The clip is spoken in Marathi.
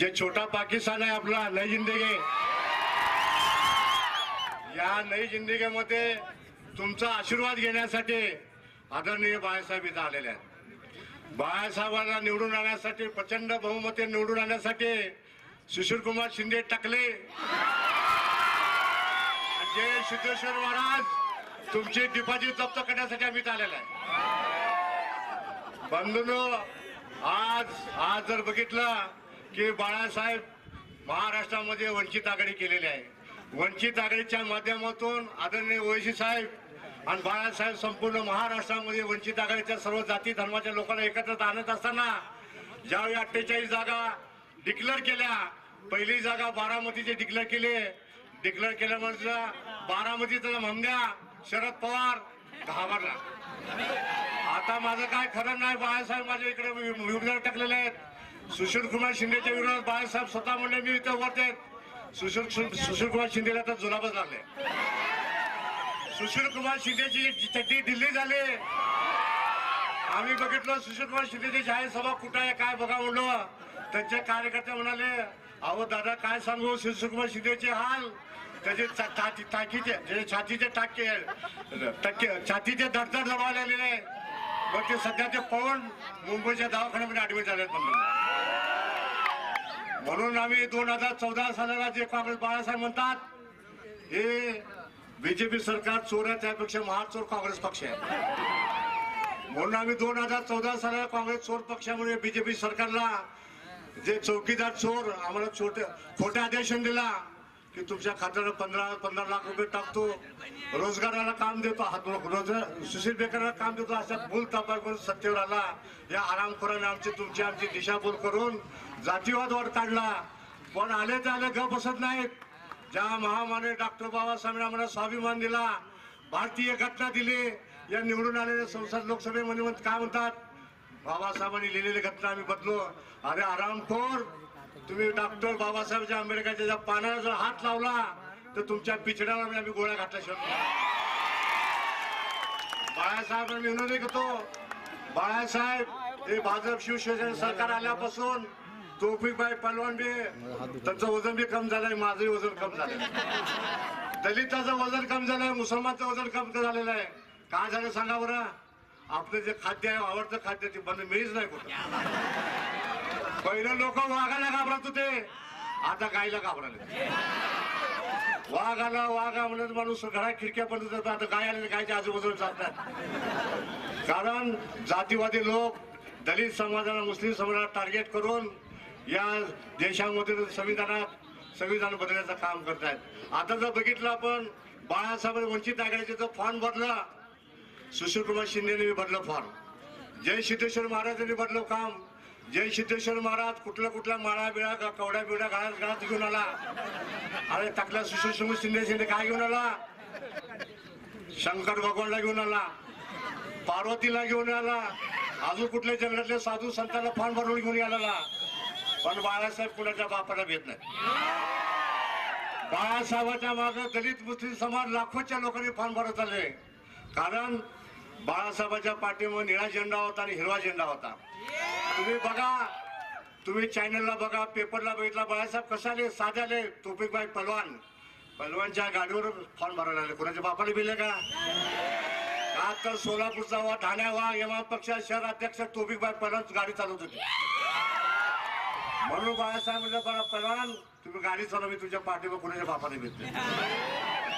जे छोटा पाकिस्तान आहे आपला नई जिंदगी. या नई जिंदगीमध्ये तुमचा आशीर्वाद घेण्यासाठी आदरणीय बाळासाहेब इथं आलेले आहेत. बाळासाहेबांना निवडून आणण्यासाठी प्रचंड बहुमते निवडून आणण्यासाठी सुशीलकुमार शिंदे टाकले. जय सिद्धेश्वर महाराज तुमची डिपॉझिट जप्त करण्यासाठी आम्ही इथं आलेलो आहे बंधून आज आज जर बघितलं की बाळासाहेब महाराष्ट्रामध्ये वंचित आघाडी केलेली आहे. वंचित आघाडीच्या माध्यमातून आदरणीय ओळशी साहेब आणि बाळासाहेब संपूर्ण महाराष्ट्रामध्ये वंचित आघाडीच्या सर्व जाती धर्माच्या लोकांना एकत्र आणत असताना ज्यावेळी अठ्ठेचाळीस जागा डिक्लेअर केल्या पहिली जागा बारामतीचे डिक्लेअर केले. डिक्लेअर केल्यामुळे बारामतीचा म्हणण्या शरद पवार घाबरला. आता माझं काय खरं नाही बाळासाहेब माझ्या इकडे विरोधात टाकलेले आहेत. सुशील कुमार शिंदेच्या विरोधात बाळासाहेब स्वतः म्हणले मी इथं उभारते सुशील सुशील कुमार शिंदेला तर जुलाबच लागले सुशील कुमार शिंदेची चड्डी दिल्ली झाली. आम्ही बघितलं सुशील कुमार शिंदेची जाहीर सभा कुठं आहे काय बघा म्हणलो. त्यांचे कार्यकर्ते म्हणाले अहो दादा काय सांगू? सुशील कुमार शिंदेचे हाल. त्याचे टाकीचे छातीचे टाके टक्के छातीचे दरदर दबायला लागलेले मग ते सध्या ते पवन मुंबईच्या दवाखान्यामध्ये ऍडमिट झाले म्हणून. म्हणून आम्ही दोन हजार चौदा सालाला जे काँग्रेस बाळासाहेब म्हणतात हे बीजेपी सरकार चोर आहे त्यापेक्षा महाचोर काँग्रेस पक्ष आहे. म्हणून आम्ही दोन हजार चौदा सालाला काँग्रेस चोर पक्षामुळे बीजेपी सरकारला जे चौकीदार चोर आम्हाला छोट खोटे आदेशन दिला. की तुमच्या खात्याला पंधरा पंधरा लाख रुपये टाकतो. रोजगाराला काम देतो. हात रोज सुशील बेकरला काम देतो. अशा भूल तपास करून सत्तेवर आला. या आरामखोराने आमची तुमची आमची दिशाभूल करून जातीवाद वर काढला. पण आले ते आले ग बसत नाहीत. ज्या महामाने डॉक्टर बाबासाहेब आम्हाला स्वाभिमान दिला भारतीय घटना दिली या निवडून आलेल्या संसद लोकसभेमध्ये काय म्हणतात? बाबासाहेबांनी लिहिलेली घटना आम्ही बदलो. अरे आरामखोर तुम्ही डॉक्टर बाबासाहेबच्या आंबेडकरच्या ज्या पानाला जर हात लावला तर तुमच्या पिछड्याला आम्ही गोळ्या घातल्याशिवाय मी विनोदी करतो. बाळासाहेब हे भाजप शिवसेना सरकार आल्यापासून तोफिकबाई पलवान बी त्यांचं वजन बी कम झालंय माझंही वजन कम झालंय. दलिताचं वजन कम झालंय मुसलमानचं वजन कम झालेलं आहे. काय झालं सांगा बरं? आपलं जे खाद्य आहे आवडतं खाद्य ते बंद मिळीच नाही कुठं. पहिलं लोक वाघाला घाबरत होते. आता गायला घाबराले वाघाला वाघा म्हणत माणूस घरात खिडक्या पडत जातात आता गाय आले गायच्या आजूबाजूला जातात. कारण जातीवादी लोक दलित समाजाला मुस्लिम समाजाला टार्गेट करून या देशामध्ये संविधानात संविधान बदलण्याचं काम करत आहेत आता जर बघितलं आपण बाळासाहेब वंचित आघाडीचे जो फॉर्म भरला सुशीलकुमार शिंदेने भरलं फॉर्म जय सिद्धेश्वर महाराजांनी भरलं काम. जय सिद्धेश्वर महाराज कुठल्या कुठल्या माळा बिळा का कवड्या बिवड्या घरात घरात घेऊन आला? अरे तकल्या सुशील शिंदे शिंदे काय घेऊन आला? शंकर भगवानला घेऊन आला. पार्वतीला घेऊन आला. अजून कुठल्या जंगलातल्या साधू संतांना फॉर्म भरून घेऊन आलेला? पण बाळासाहेब कुणाच्या बापाला भेट नाही. बाळासाहेबाच्या मागे दलित मुस्लिम समाज लाखोच्या लोकांनी फॉर्म भरत आले कारण बाळासाहेबाच्या पाठीमध्ये निळा झेंडा होता आणि हिरवा झेंडा होता. तुम्ही बघा. तुम्ही चॅनलला बघा पेपरला बघितला. बाळासाहेब कशाले आले साधे आले तोपिकबाई पलवान? पलवानच्या गाडीवर फॉर्म भरायला आले कोणाच्या बापाने बिले का? का तर सोलापूरचा वा ठाण्या वा एमा पक्ष शहर अध्यक्ष तोपिकबाई पलवान गाडी चालवत होती. म्हणून बाळासाहेब म्हणलं बघा पलवान तुम्ही गाडी चालव मी तुझ्या पाठीवर कोणाच्या बापाने भेटते